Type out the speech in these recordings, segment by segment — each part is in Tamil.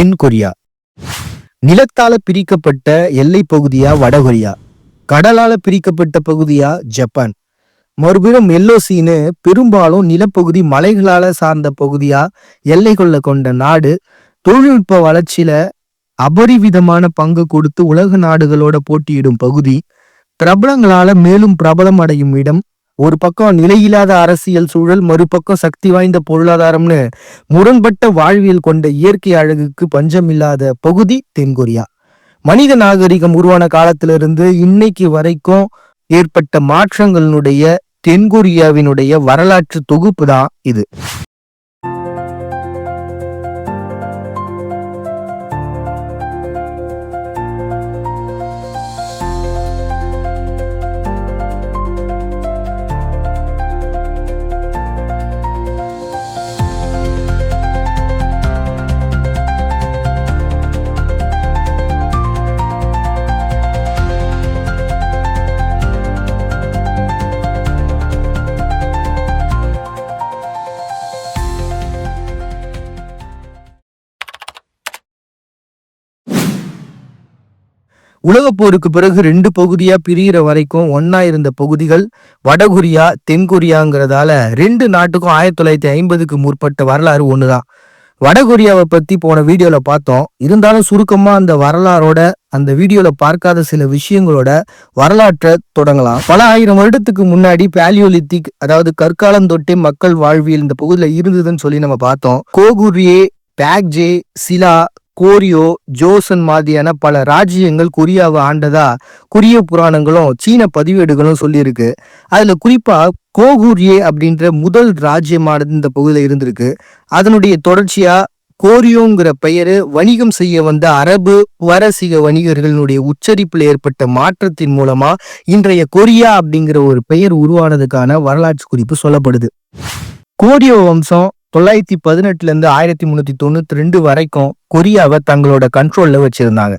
தென்கொரியா நிலத்தால பிரிக்கப்பட்ட எல்லை பகுதியா வடகொரியா கடலால பிரிக்கப்பட்ட பகுதியா ஜப்பான். மறுபுறம் எல்லோசின்னு பெரும்பாலும் நிலப்பகுதி மலைகளால சார்ந்த பகுதியா எல்லை கொள்ள கொண்ட நாடு. தொழில்நுட்ப வளர்ச்சியில அபரிவிதமான பங்கு கொடுத்து உலக நாடுகளோட போட்டியிடும் பகுதி. பிரபலங்களால மேலும் பிரபலம் அடையும் இடம் ஒரு பக்கம் நிலையில்லாத அரசியல் சூழல் மறுபக்கம் சக்தி வாய்ந்த பொருளாதாரம்னு முரண்பட்ட வாழ்வியல் கொண்ட இயற்கை அழகுக்கு பஞ்சமில்லாத பகுதி தென்கொரியா மனித நாகரிகம் உருவான காலத்திலிருந்து இன்னைக்கு வரைக்கும் ஏற்பட்ட மாற்றங்களினுடைய தென்கொரியாவினுடைய வரலாற்று தொகுப்பு தான் இது. உலகப் போருக்கு பிறகு ரெண்டு பகுதியா பிரியிற வரைக்கும் ஒன்னா இருந்த பகுதிகள் வடகொரியா தென்கொரியாங்கிறதால ரெண்டு நாட்டுக்கும் ஆயிரத்தி தொள்ளாயிரத்தி ஐம்பதுக்கு முற்பட்ட வரலாறு ஒண்ணுதான். வடகொரியாவை பத்தி போன வீடியோல பார்த்தோம். இருந்தாலும் சுருக்கமா அந்த வரலாறோட அந்த வீடியோல பார்க்காத சில விஷயங்களோட வரலாற்றை தொடங்கலாம். பல ஆயிரம் வருடத்துக்கு முன்னாடி பேலியோலித்திக் அதாவது கற்காலம் தொட்டே மக்கள் வாழ்வியல் இந்த பகுதியில இருந்ததுன்னு சொல்லி நம்ம பார்த்தோம். கோகுரியே பேக்ஜே சிலா கோரியோ ஜோசன் மாதிரியான பல ராஜ்யங்கள் கொரியாவை ஆண்டதா கொரிய புராணங்களும் சீன பதிவேடுகளும் சொல்லியிருக்கு. அதுல குறிப்பா கோகூரியே அப்படின்ற முதல் ராஜ்யமானது இந்த பகுதியில் இருந்திருக்கு. அதனுடைய தொடர்ச்சியா கோரியோங்கிற பெயரு வணிகம் செய்ய வந்த அரபு வரசிக வணிகர்களுடைய உச்சரிப்பில் ஏற்பட்ட மாற்றத்தின் மூலமா இன்றைய கொரியா அப்படிங்கிற ஒரு பெயர் உருவானதுக்கான வரலாற்று குறிப்பு சொல்லப்படுது. கோரியோ வம்சம் தொள்ளாயிரத்தி பதினெட்டுல இருந்து ஆயிரத்தி முன்னூத்தி தொண்ணூத்தி ரெண்டு வரைக்கும் கொரியாவை தங்களோட கண்ட்ரோல்ல வச்சிருந்தாங்க.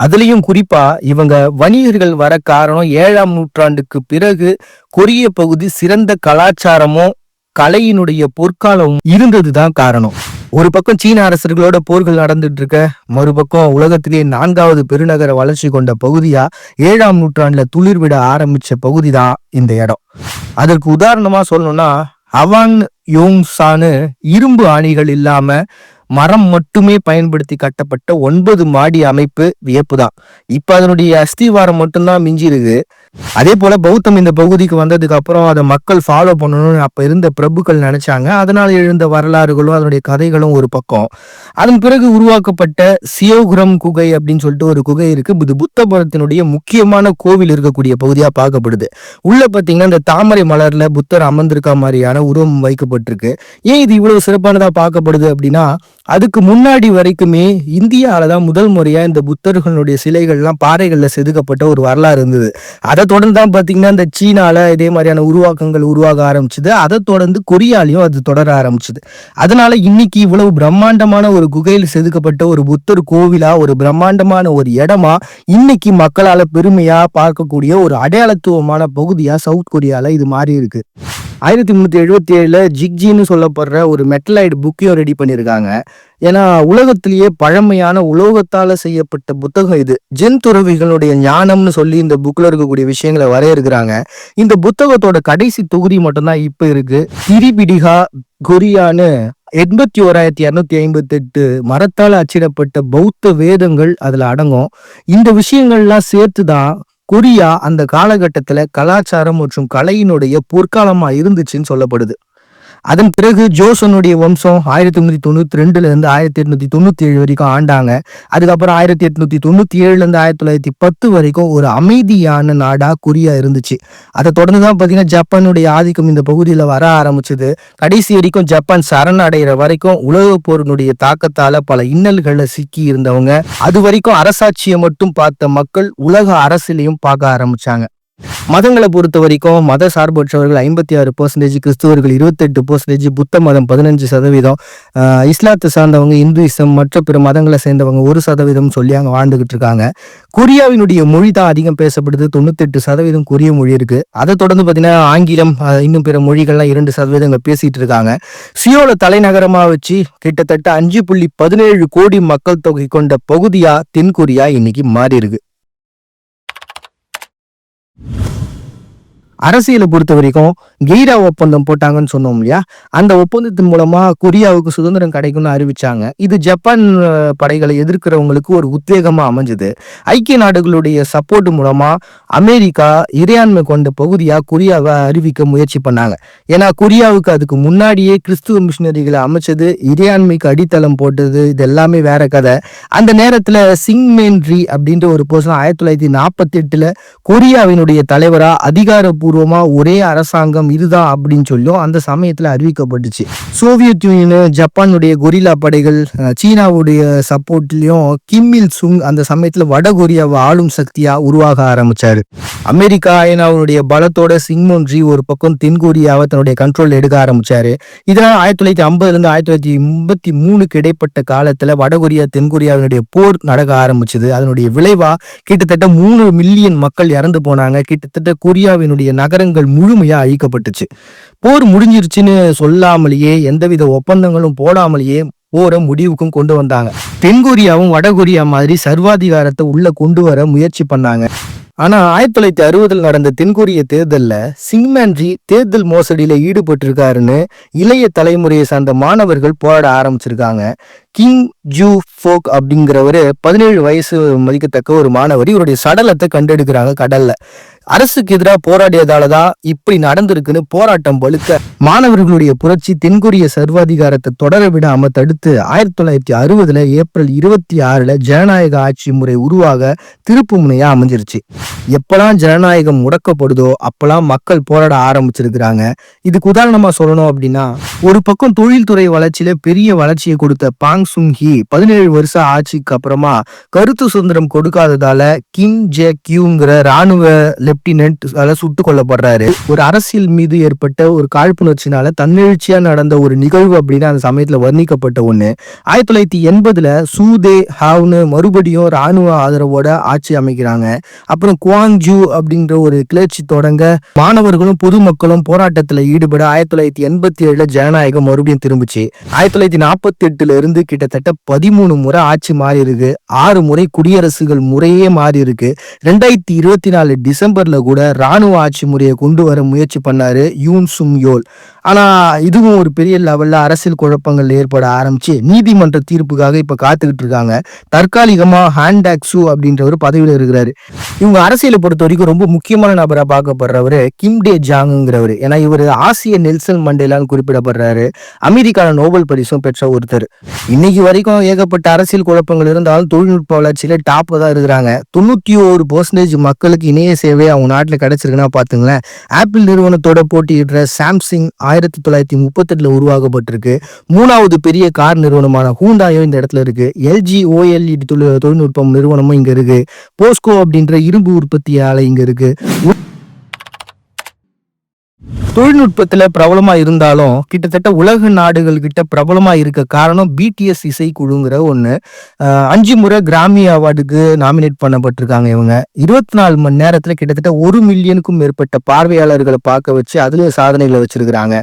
அதுலயும் குறிப்பா இவங்க வணிகர்கள் வர காரணம் ஏழாம் நூற்றாண்டுக்கு பிறகு கொரிய பகுதி சிறந்த கலாச்சாரமும் கலையினுடைய பொற்காலமும் இருந்ததுதான் காரணம். ஒரு பக்கம் சீன அரசர்களோட போர்கள் நடந்துட்டு இருக்க மறுபக்கம் உலகத்திலேயே நான்காவது பெருநகர வளர்ச்சி கொண்ட பகுதியா ஏழாம் நூற்றாண்டுல துளிர்விட ஆரம்பிச்ச பகுதி தான் இந்த இடம். அதற்கு உதாரணமா சொல்லணும்னா அவாங் யோங்சானு இரும்பு ஆணிகள் இல்லாம மரம் மட்டுமே பயன்படுத்தி கட்டப்பட்ட ஒன்பது மாடி அமைப்பு வியப்புதான். இப்ப அதனுடைய அஸ்திவாரம் மட்டும்தான் மிஞ்சி இருக்கு அதே போல பௌத்தம் இந்த பகுதிக்கு வந்ததுக்கு அப்புறம் அதை மக்கள் ஃபாலோ பண்ணணும்னு அப்ப இருந்த பிரபுக்கள் நினைச்சாங்க. அதனால் எழுந்த வரலாறுகளும் அதனுடைய கதைகளும் ஒரு பக்கம். அதன் பிறகு உருவாக்கப்பட்ட சியோகுரம் குகை அப்படின்னு சொல்லிட்டு ஒரு குகை இருக்கு. இது புத்தபுரத்தினுடைய முக்கியமான கோவில் இருக்கக்கூடிய பகுதியா பார்க்கப்படுது. உள்ள பாத்தீங்கன்னா இந்த தாமரை மலர்ல புத்தர் அமர்ந்திருக்க மாதிரியான உருவம் வைக்கப்பட்டிருக்கு. ஏன் இது இவ்வளவு சிறப்பானதா பார்க்கப்படுது அப்படின்னா அதுக்கு முன்னாடி வரைக்குமே இந்தியாவில தான் முதல் முறையா இந்த புத்தர்களுடைய சிலைகள்லாம் பாறைகள்ல செதுக்கப்பட்ட ஒரு வரலாறு இருந்தது. அதை அதை தொடர்ந்து தான் பார்த்தீங்கன்னா இந்த சீனால இதே மாதிரியான உருவாக்கங்கள் உருவாக ஆரம்பிச்சது. அதை தொடர்ந்து கொரியாலையும் அது தொடர ஆரம்பிச்சது. அதனால இன்னைக்கு இவ்வளவு பிரம்மாண்டமான ஒரு குகையில் செதுக்கப்பட்ட ஒரு புத்தர் கோவிலா ஒரு பிரம்மாண்டமான ஒரு இடமா இன்னைக்கு மக்களால பெருமையா பார்க்கக்கூடிய ஒரு அடையாளத்துவமான பகுதியா சவுத் கொரியால இது மாறி இருக்கு ஆயிரத்தி முன்னூத்தி எழுபத்தி ஏழுல ஜிக்ஜின்னு சொல்லப்படுற ஒரு மெட்டலைடு புக்கையும் ரெடி பண்ணியிருக்காங்க ஏன்னா உலகத்திலேயே பழமையான உலோகத்தால செய்யப்பட்ட புத்தகம் இது. ஜென் துறவிகளுடைய ஞானம்னு சொல்லி இந்த புக்ல இருக்கக்கூடிய விஷயங்களை வரையறுக்கிறாங்க. இந்த புத்தகத்தோட கடைசி தொகுதி மட்டும்தான் இப்ப இருக்கு. திரிபிடிகா கொரியான்னு எண்பத்தி ஓராயிரத்தி இரநூத்தி ஐம்பத்தி எட்டு மரத்தால் அச்சிடப்பட்ட பௌத்த வேதங்கள் அதுல அடங்கும். இந்த விஷயங்கள்லாம் சேர்த்து தான் கொரியா அந்த காலகட்டத்துல கலாச்சாரம் மற்றும் கலையினுடைய பொற்காலமா இருந்துச்சுன்னு சொல்லப்படுது. அதன் பிறகு ஜோசனுடைய வம்சம் ஆயிரத்தி எண்ணூத்தி தொண்ணூத்தி ரெண்டுல இருந்து ஆயிரத்தி எட்நூத்தி தொண்ணூத்தி ஏழு வரைக்கும் ஆண்டாங்க. அதுக்கப்புறம் ஆயிரத்தி எட்நூத்தி தொண்ணூத்தி ஏழுல இருந்து ஆயிரத்தி தொள்ளாயிரத்தி பத்து வரைக்கும் ஒரு அமைதியான நாடா கொரியா இருந்துச்சு. அதை தொடர்ந்து தான் பாத்தீங்கன்னா ஜப்பானுடைய ஆதிக்கம் இந்த பகுதியில வர ஆரம்பிச்சது. கடைசி வரைக்கும் ஜப்பான் சரணடைகிற வரைக்கும் உலக போரினுடைய தாக்கத்தால பல இன்னல்களை சிக்கி இருந்தவங்க. அது வரைக்கும் அரசாட்சியை மட்டும் பார்த்த மக்கள் உலக அரசிலையும் பார்க்க ஆரம்பிச்சாங்க. மதங்களை பொறுத்த வரைக்கும் மத சார்பற்றவர்கள் ஐம்பத்தி ஆறு பர்சன்டேஜ் கிறிஸ்துவர்கள் இருபத்தெட்டு பர்சன்டேஜ் புத்த மதம் பதினஞ்சு சதவீதம். இஸ்லாத்தை சார்ந்தவங்க இந்துயிசம் மற்ற பிற மதங்களை சேர்ந்தவங்க ஒரு சதவீதம் சொல்லி அங்கே வாழ்ந்துகிட்டு இருக்காங்க. கொரியாவினுடைய மொழி தான் அதிகம் பேசப்படுது. தொண்ணூத்தெட்டு சதவீதம் கொரிய மொழி இருக்கு. அதை தொடர்ந்து பார்த்தீங்கன்னா ஆங்கிலம் இன்னும் பிற மொழிகள்லாம் இரண்டு சதவீதம் இங்க பேசிட்டு இருக்காங்க. சியோல தலைநகரமாக வச்சு கிட்டத்தட்ட அஞ்சு புள்ளி பதினேழு கோடி மக்கள் தொகை கொண்ட பகுதியா தென்கொரியா இன்னைக்கு மாறி இருக்கு அரசியலை பொறுத்த வரைக்கும் கெய்ரா ஒப்பந்தம் போட்டாங்கன்னு சொன்னோம் இல்லையா? அந்த ஒப்பந்தத்தின் மூலமா கொரியாவுக்கு சுதந்திரம் கிடைக்கும்னு அறிவிச்சாங்க. இது ஜப்பான் படைகளை எதிர்க்கிறவங்களுக்கு ஒரு உத்வேகமா அமைஞ்சது. ஐக்கிய நாடுகளுடைய சப்போர்ட் மூலமா அமெரிக்கா இறையாண்மை கொண்ட பகுதியா கொரியாவை அறிவிக்க முயற்சி பண்ணாங்க. ஏன்னா கொரியாவுக்கு அதுக்கு முன்னாடியே கிறிஸ்துவ மிஷினரிகளை அமைச்சது இறையாண்மைக்கு அடித்தளம் போட்டது இது எல்லாமே வேற கதை. அந்த நேரத்துல சிங்மேன்ரி அப்படின்ற ஒரு பர்சன் ஆயிரத்தி தொள்ளாயிரத்தி நாற்பத்தி எட்டுல கொரியாவினுடைய தலைவரா அதிகாரப்பூர்வமா ஒரே அரசாங்கம் இதுதான் அப்படின்னு சொல்லியும் அந்த சமயத்துல அறிவிக்கப்பட்டுச்சு. சோவியத் யூனியன் ஜப்பானுடைய கொரில்லா படைகள் சீனாவுடைய சப்போர்ட்லயும் கிம்மில் சுங் அந்த சமயத்துல வட கொரியாவை ஆளும் சக்தியா உருவாக ஆரம்பிச்சாரு. அமெரிக்கா ஐநாவுடைய பலத்தோட சிங்மோன்ரி ஒரு பக்கம் தென்கொரியாவை தன்னுடைய கண்ட்ரோல் எடுக்க ஆரம்பிச்சாரு. இதனால் ஆயிரத்தி தொள்ளாயிரத்தி ஐம்பதுல இருந்து ஆயிரத்தி தொள்ளாயிரத்தி எண்பத்தி மூணுக்கு இடைப்பட்ட காலத்துல வடகொரியா தென்கொரியாவினுடைய போர் நடக்க ஆரம்பிச்சது. அதனுடைய விளைவா கிட்டத்தட்ட மூணு மில்லியன் மக்கள் இறந்து போனாங்க. கிட்டத்தட்ட கொரியாவினுடைய நகரங்கள் முழுமையா அழிக்கப்பட்டுச்சு. போர் முடிஞ்சிருச்சுன்னு சொல்லாமலேயே எந்தவித ஒப்பந்தங்களும் போடாமலேயே போரை முடிவுக்கும் கொண்டு வந்தாங்க. தென்கொரியாவும் வடகொரியா மாதிரி சர்வாதிகாரத்தை உள்ள கொண்டு வர முயற்சி பண்ணாங்க. ஆனா ஆயிரத்தி தொள்ளாயிரத்தி அறுபதுல நடந்த தென்கொரிய தேர்தலில் சிங்மேன்றி தேர்தல் மோசடியில ஈடுபட்டிருக்காருன்னு இளைய தலைமுறையை சார்ந்த மாணவர்கள் போராட ஆரம்பிச்சிருக்காங்க. கிங் ஜூ ஃபோக் அப்படிங்கிறவரு பதினேழு வயசு மதிக்கத்தக்க ஒரு மாணவர். இவருடைய சடலத்தை கண்டெடுக்கிறாங்க கடல்ல. அரசுக்கு எதிராக போராடியதால தான் இப்படி நடந்திருக்குன்னு போராட்டம் பழுக்க மாணவர்களுடைய புரட்சி தென்கொரிய சர்வாதிகாரத்தை தொடர விடாம தடுத்து ஆயிரத்தி தொள்ளாயிரத்தி அறுபதுல ஏப்ரல் இருபத்தி ஆறுல ஜனநாயக ஆட்சி முறை உருவாக திருப்பு முனையா அமைஞ்சிருச்சு. எப்பெல்லாம் ஜனநாயகம் முடக்கப்படுதோ அப்பெல்லாம் மக்கள் போராட ஆரம்பிச்சிருக்கிறாங்க. இதுக்கு உதாரணமா சொல்லணும் அப்படின்னா ஒரு பக்கம் தொழில்துறை வளர்ச்சியில பெரிய வளர்ச்சியை கொடுத்த பாங் சுங் ஹி பதினேழு வருஷம் ஆட்சிக்கு அப்புறமா கருத்து சுதந்திரம் கொடுக்காததால கிம் ஜே கியூங்கிற ராணுவ லெப்டினன்ட் சுட்டு கொல்லப்படுறாரு. ஒரு அரசியல் மீது ஏற்பட்ட ஒரு காழ்ப்புணர்ச்சினால தன்னெழுச்சியா நடந்த ஒரு நிகழ்வு அப்படின்னு அந்த சமயத்துல வர்ணிக்கப்பட்ட ஒண்ணு. ஆயிரத்தி தொள்ளாயிரத்தி எண்பதுல சூதே ஹாவ்னு மறுபடியும் ராணுவ ஆதரவோட ஆட்சி அமைக்கிறாங்க. அப்புறம் குவாங்ஜூ அப்படின்ற ஒரு கிளர்ச்சி தொடங்க மாணவர்களும் பொதுமக்களும் போராட்டத்துல ஈடுபட ஆயிரத்தி தொள்ளாயிரத்தி எண்பத்தி ஏழுல ஜனநாயகம் மறுபடியும் திரும்பிச்சு. ஆயிரத்தி தொள்ளாயிரத்தி நாற்பத்தி எட்டுல இருந்து கிட்டத்தட்ட பதிமூணு முறை ஆட்சி மாறி இருக்கு ஆறு முறை குடியரசுகள் முறையே மாறி இருக்கு ரெண்டாயிரத்தி இருபத்தி நாலு டிசம்பர்ல கூட ராணுவ ஆட்சி முறையை கொண்டு வர முயற்சி பண்ணாரு யூன் சுங் யோல். ஆனா இதுவும் ஒரு பெரிய லெவல்ல அரசியல் குழப்பங்கள் ஏற்பட ஆரம்பிச்சு நீதிமன்ற தீர்ப்புக்காக இப்ப காத்துக்கிட்டு இருக்காங்க. தற்காலிகமா ஹேண்டாக்ஸு சூ அப்படின்றவர் பதவியில இருக்கிறாரு. இவங்க அரசியலை பொறுத்த வரைக்கும் ரொம்ப முக்கியமான நபரா பார்க்கப்படுறவரு கிம் டே ஜாங்குங்கிறவர். ஏன்னா இவர் ஆசிய நெல்சன் மண்டேலான்னு குறிப்பிடப்படுறாரு. அமெரிக்கான நோபல் பரிசும் பெற்ற ஒருத்தர். இன்னைக்கு வரைக்கும் ஏகப்பட்ட அரசியல் குழப்பங்கள் இருந்தாலும் தொழில்நுட்ப வளர்ச்சியில டாப்ல தான் இருக்கிறாங்க. தொண்ணூத்தி ஒரு பர்சன்டேஜ் மக்களுக்கு இணைய சேவை அவங்க நாட்டுல கிடைச்சிருக்குன்னா பாத்துங்களேன் ஆப்பிள் நிறுவனத்தோட போட்டியிடுற சாம்சங் ஆயிரத்தி தொள்ளாயிரத்தி முப்பத்தெட்டில் உருவாக்கப்பட்டிருக்கு. மூணாவது பெரிய கார் நிறுவனமான ஹூண்டாயோ இந்த இடத்துல இருக்கு. எல்ஜி ஓஎல்இடி தொழில்நுட்பம் நிறுவனமும் இங்க இருக்கு. போஸ்கோ அப்படின்ற இரும்பு உற்பத்தி ஆலை இங்க இருக்கு. தொழில்நுட்பத்தில் பிரபலமாக இருந்தாலும் கிட்டத்தட்ட உலக நாடுகள் கிட்ட பிரபலமாக இருக்க காரணம் பிடிஎஸ் இசைக்குழுங்கிற ஒன்று அஞ்சு முறை கிராமி அவார்டுக்கு நாமினேட் பண்ணப்பட்டிருக்காங்க இவங்க. இருபத்தி நாலு மணி நேரத்தில் கிட்டத்தட்ட ஒரு மில்லியனுக்கும் மேற்பட்ட பார்வையாளர்களை பார்க்க வச்சு அதுல சாதனைகளை வச்சிருக்கிறாங்க.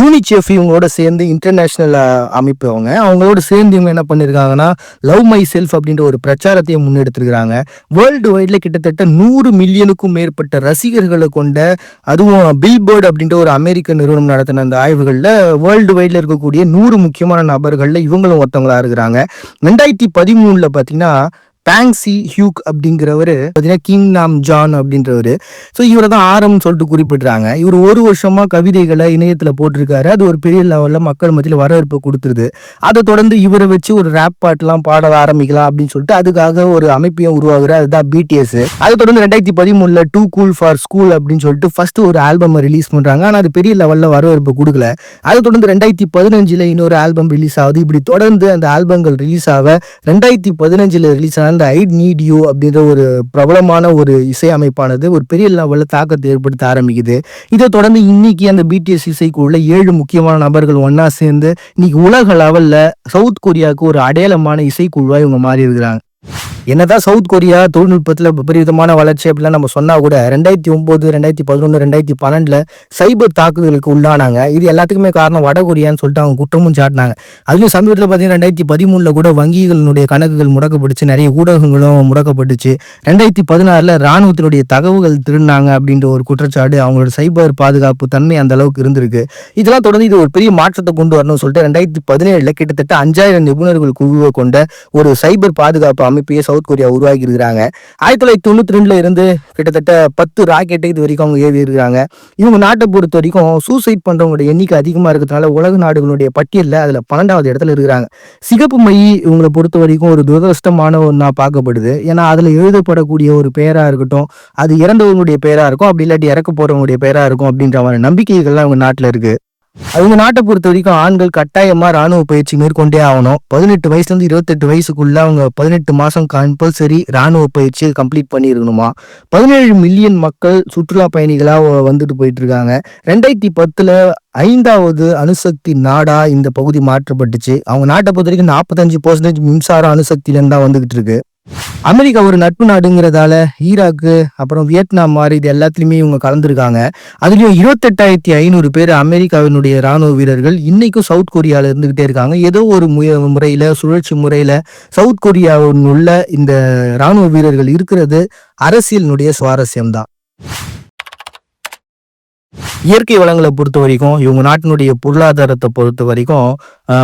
யூனிசெஃப் இவங்களோட சேர்ந்து இன்டர்நேஷ்னல் அமைப்பு அவங்க. அவங்களோட சேர்ந்து இவங்க என்ன பண்ணியிருக்காங்கன்னா லவ் மை செல்ஃப் அப்படின்ற ஒரு பிரச்சாரத்தையும் முன்னெடுத்திருக்கிறாங்க. வேர்ல்டு வைட்ல கிட்டத்தட்ட நூறு மில்லியனுக்கும் மேற்பட்ட ரசிகர்களை கொண்ட அதுவும் பில்போர்டு அப்படின்ற ஒரு அமெரிக்க நிறுவனம் நடத்தின அந்த ஆய்வுகளில் வேர்ல்டு வைட்ல இருக்கக்கூடிய நூறு முக்கியமான நபர்களில் இவங்களும் ஒருத்தவங்களா இருக்கிறாங்க. ரெண்டாயிரத்தி பதிமூணுல பாத்தீங்கன்னா பேங்ஸி ஹியூக் அப்படிங்கிறவரு பார்த்தீங்கன்னா கிங் நாம் ஜான் அப்படின்றவரு. ஸோ இவரை தான் ஆரம்னு சொல்லிட்டு குறிப்பிடுறாங்க. இவர் ஒரு வருஷமா கவிதைகளை இணையத்தில் போட்டிருக்காரு. அது ஒரு பெரிய லெவலில் மக்கள் மத்தியில் வரவேற்பு கொடுத்துருது. அதை தொடர்ந்து இவரை வச்சு ஒரு ரேப் பாட்டுலாம் பாட ஆரம்பிக்கலாம் அப்படின்னு சொல்லிட்டு அதுக்காக ஒரு அமைப்பையும் உருவாகுற அதுதான் பிடிஎஸ் அதை தொடர்ந்து ரெண்டாயிரத்தி பதிமூணுல டூ கூல் ஃபார் ஸ்கூல் அப்படின்னு சொல்லிட்டு ஃபர்ஸ்ட் ஒரு ஆல்பம் ரிலீஸ் பண்ணுறாங்க ஆனால் அது பெரிய லெவலில் வரவேற்பு கொடுக்கல. அதை தொடர்ந்து ரெண்டாயிரத்தி பதினஞ்சில் இன்னொரு ஆல்பம் ரிலீஸ் ஆகுது. இப்படி தொடர்ந்து அந்த ஆல்பங்கள் ரிலீஸ் ஆக ரெண்டாயிரத்தி பதினஞ்சில் ரிலீஸ் ஆன அந்த ஐ நீட் யூ அப்படின்ற ஒரு பிரபலமான ஒரு இசை அமைப்பானது ஒரு பெரிய லெவலில் தாக்கத்தை ஏற்படுத்த ஆரம்பிக்குது. இதை தொடர்ந்து இன்னைக்கு அந்த பிடிஎஸ் இசைக்குள்ள ஏழு முக்கியமான நபர்கள் ஒன்னா சேர்ந்து இன்னைக்கு உலக லெவலில் சவுத் கொரியாவுக்கு ஒரு அடையாளமான இசைக்குழுவாக இவங்க மாறி இருக்கிறாங்க என்னதான் சவுத் கொரியா தொழில்நுட்பத்தில் விபரீதமான வளர்ச்சி அப்படிலாம் நம்ம சொன்னா கூட ரெண்டாயிரத்தி ஒன்பது ரெண்டாயிரத்தி பதினொன்று ரெண்டாயிரத்தி பன்னெண்டுல சைபர் தாக்குதலுக்கு உள்ளானாங்க. இது எல்லாத்துக்குமே காரணம் வட கொரியான்னு சொல்லிட்டு அவங்க குற்றமும் சாட்டினாங்க. அதுலயும் சமீபத்தில் பார்த்தீங்கன்னா ரெண்டாயிரத்தி பதிமூணுல கூட வங்கிகளினுடைய கணக்குகள் முடக்கப்பட்டுச்சு. நிறைய ஊடகங்களும் முடக்கப்பட்டுச்சு. ரெண்டாயிரத்தி பதினாறுல ராணுவத்தினுடைய தகவல்கள் திருடினாங்க அப்படின்ற ஒரு குற்றச்சாட்டு அவங்களோட சைபர் பாதுகாப்பு தன்மை அந்த அளவுக்கு இருந்திருக்கு. இதெல்லாம் தொடர்ந்து இது ஒரு பெரிய மாற்றத்தை கொண்டு வரணும்னு சொல்லிட்டு ரெண்டாயிரத்தி பதினேழுல கிட்டத்தட்ட அஞ்சாயிரம் நிபுணர்கள் குழுவை கொண்ட ஒரு சைபர் பாதுகாப்பு அமைப்பையே சவுத் கொரியா உருவாக்கி இருக்கிறாங்க ஆயிரத்தி தொள்ளாயிரத்தி தொண்ணூத்தி ரெண்டுல இருந்து கிட்டத்தட்ட பத்து ராக்கெட்டை இது வரைக்கும் அவங்க ஏவி இருக்கிறாங்க இவங்க நாட்டை பொறுத்த வரைக்கும் சூசைட் பண்றவங்களுடைய எண்ணிக்கை அதிகமா இருக்கிறதுனால உலக நாடுகளுடைய பட்டியலில் அதுல பன்னெண்டாவது இடத்துல இருக்கிறாங்க. சிகப்பு மை இவங்களை பொறுத்த வரைக்கும் ஒரு துரதிருஷ்டமான ஒன்றா பார்க்கப்படுது. ஏன்னா அதுல எழுதப்படக்கூடிய ஒரு பெயரா இருக்கட்டும் அது இறந்தவங்களுடைய பெயரா இருக்கும் அப்படி இல்லாட்டி இறக்க போறவங்களுடைய பெயரா இருக்கும் அப்படின்ற மாதிரி நம்பிக்கைகள்லாம் அவங்க நாட்டுல இருக்கு. அவங்க நாட்டை பொறுத்த வரைக்கும் ஆண்கள் கட்டாயமா ராணுவ பயிற்சி மேற்கொண்டே ஆகணும். பதினெட்டு வயசுல இருந்து இருபத்தெட்டு வயசுக்குள்ள அவங்க பதினெட்டு மாசம் கம்பல்சரி ராணுவ பயிற்சியை கம்ப்ளீட் பண்ணியிருக்கணுமா? பதினேழு மில்லியன் மக்கள் சுற்றுலா பயணிகளா வந்துட்டு போயிட்டு இருக்காங்க ரெண்டாயிரத்தி பத்துல ஐந்தாவது அணுசக்தி நாடா இந்த பகுதி மாற்றப்பட்டுச்சு. அவங்க நாட்டை பொறுத்த வரைக்கும் நாற்பத்தஞ்சு பர்சன்டேஜ் மின்சார அணுசக்தியில தான் வந்துகிட்டு இருக்கு அமெரிக்கா ஒரு நட்பு நாடுங்கிறதால ஈராக்கு அப்புறம் வியட்நாம் மாதிரி இது எல்லாத்துலேயுமே இவங்க கலந்துருக்காங்க. அதுலேயும் இருபத்தெட்டாயிரத்தி ஐநூறு பேர் அமெரிக்காவினுடைய ராணுவ வீரர்கள் இன்னைக்கும் சவுத் கொரியாவில் இருந்துகிட்டே இருக்காங்க. ஏதோ ஒரு முய முறையில் சுழற்சி முறையில் சவுத் கொரியாவின் உள்ள இந்த ராணுவ வீரர்கள் இருக்கிறது அரசியலினுடைய சுவாரஸ்யம் தான் இயற்கை வளங்களை பொறுத்த வரைக்கும் இவங்க நாட்டினுடைய பொருளாதாரத்தை பொறுத்த வரைக்கும்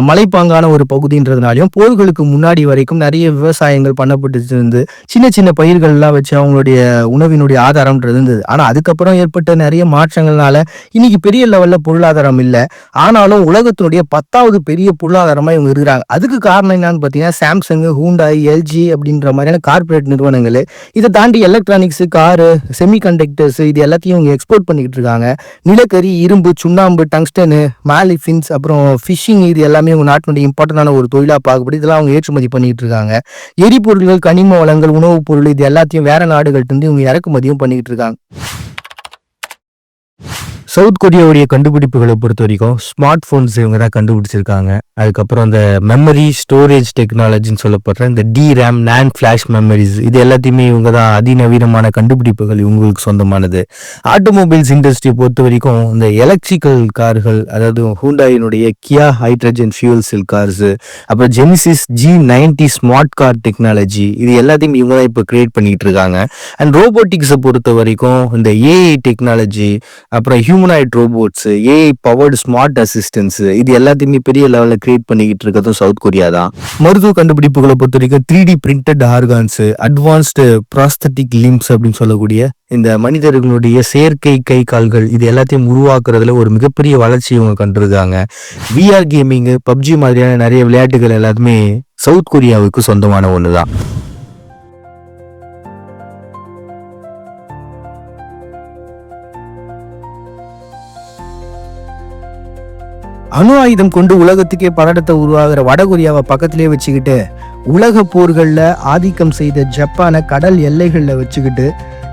மலைப்பாங்கான ஒரு பகுதின்றதுனாலையும் போர்களுக்கு முன்னாடி வரைக்கும் நிறைய விவசாயங்கள் பண்ணப்பட்டு இருந்து சின்ன சின்ன பயிர்கள்லாம் வச்சு அவங்களுடைய உணவினுடைய ஆதாரம்ன்றது இருந்தது. ஆனால் அதுக்கப்புறம் ஏற்பட்ட நிறைய மாற்றங்கள்னால இன்னைக்கு பெரிய லெவலில் பொருளாதாரம் இல்லை. ஆனாலும் உலகத்தினுடைய பத்தாவது பெரிய பொருளாதாரமாக இவங்க இருக்கிறாங்க. அதுக்கு காரணம் என்னன்னு பார்த்தீங்கன்னா சாம்சங் ஹூண்டாய் எல்ஜி அப்படின்ற மாதிரியான கார்ப்பரேட் நிறுவனங்கள். இதை தாண்டி எலக்ட்ரானிக்ஸ் காரு செமிகண்டக்டர்ஸ் இது எல்லாத்தையும் இவங்க எக்ஸ்போர்ட் பண்ணிக்கிட்டு இருக்காங்க. நிலக்கரி இரும்பு சுண்ணாம்பு டங்ஸ்டனு மாலிஃபின்ஸ் அப்புறம் ஃபிஷிங் இது எல்லாமே உங்கள் நாட்டினுடைய இம்பார்ட்டண்டான ஒரு தொழிலாக பார்க்கப்படுது. இதெல்லாம் அவங்க ஏற்றுமதி பண்ணிட்டு இருக்காங்க. எரிபொருள்கள் கனிம வளங்கள் உணவுப் பொருள் இது எல்லாத்தையும் வேற நாடுகள்கிட்ட இருந்து இவங்க இறக்குமதியும் பண்ணிக்கிட்டு இருக்காங்க. சவுத் கொரியாவுடைய கண்டுபிடிப்புகளை பொறுத்த வரைக்கும் ஸ்மார்ட் போன்ஸ் இவங்க தான் கண்டுபிடிச்சிருக்காங்க. அதுக்கப்புறம் அந்த மெமரி ஸ்டோரேஜ் டெக்னாலஜின்னு சொல்லப்படுற இந்த D RAM NAND flash memories இது எல்லாத்தையுமே இவங்க தான் அதிநவீனமான கண்டுபிடிப்புகள் இவங்களுக்கு சொந்தமானது. ஆட்டோமொபைல்ஸ் இண்டஸ்ட்ரி பொறுத்த வரைக்கும் இந்த எலக்ட்ரிக்கல் கார்கள் அதாவது ஹூண்டாயினுடைய Kia hydrogen fuel cell cars அப்புறம் Genesis G ninety smart car technology இது எல்லாத்தையும் இவங்க தான் இப்போ கிரியேட் பண்ணிட்டு இருக்காங்க. அண்ட் ரோபோட்டிக்ஸை பொறுத்த வரைக்கும் இந்த ஏஐ டெக்னாலஜி அப்புறம் humanoid robots AI powered smart assistants இது எல்லாத்தையுமே பெரிய லெவலில் கிரியேட் பண்ணிக்கிட்டு இருக்கிறதும் சவுத் கொரியா தான். மருத்துவ கண்டுபிடிப்புகளை பொறுத்த வரைக்கும் three D printed organs advanced prosthetic limbs அப்படின்னு சொல்லக்கூடிய இந்த மனிதர்களுடைய செயற்கை கை கால்கள் இது எல்லாத்தையும் உருவாக்குறதுல ஒரு மிகப்பெரிய வளர்ச்சி இவங்க கண்டிருக்காங்க. விஆர் கேமிங் பப்ஜி மாதிரியான நிறைய விளையாட்டுகள் எல்லாத்துமே சவுத் கொரியாவுக்கு சொந்தமான ஒன்று தான் அணு ஆயுதம் கொண்டு உலகத்துக்கே பதட்டத்தை உருவாகிற வடகொரியாவை பக்கத்திலே வச்சுக்கிட்டு உலக போர்களில் ஆதிக்கம் செய்த ஜப்பானை கடல் எல்லைகளில் வச்சுக்கிட்டு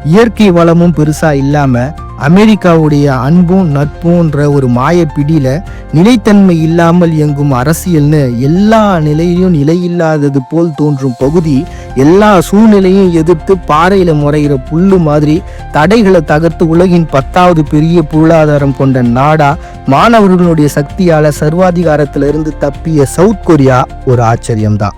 இயற்கை வளமும் பெருசா இல்லாம அமெரிக்காவுடைய அன்பும் நட்புன்ற ஒரு மாய பிடியில நிலைத்தன்மை இல்லாமல் இயங்கும் அரசியல்னு எல்லா நிலையிலும் நிலையில்லாதது போல் தோன்றும் பகுதி எல்லா சூழ்நிலையும் எதிர்த்து பாறையில முறையிற புல்லு மாதிரி தடைகளை தகர்த்து உலகின் பத்தாவது பெரிய பொருளாதாரம் கொண்ட நாடா மாணவர்களுடைய சக்தியால சர்வாதிகாரத்திலிருந்து தப்பிய சவுத் கொரியா ஒரு ஆச்சரியம்தான்.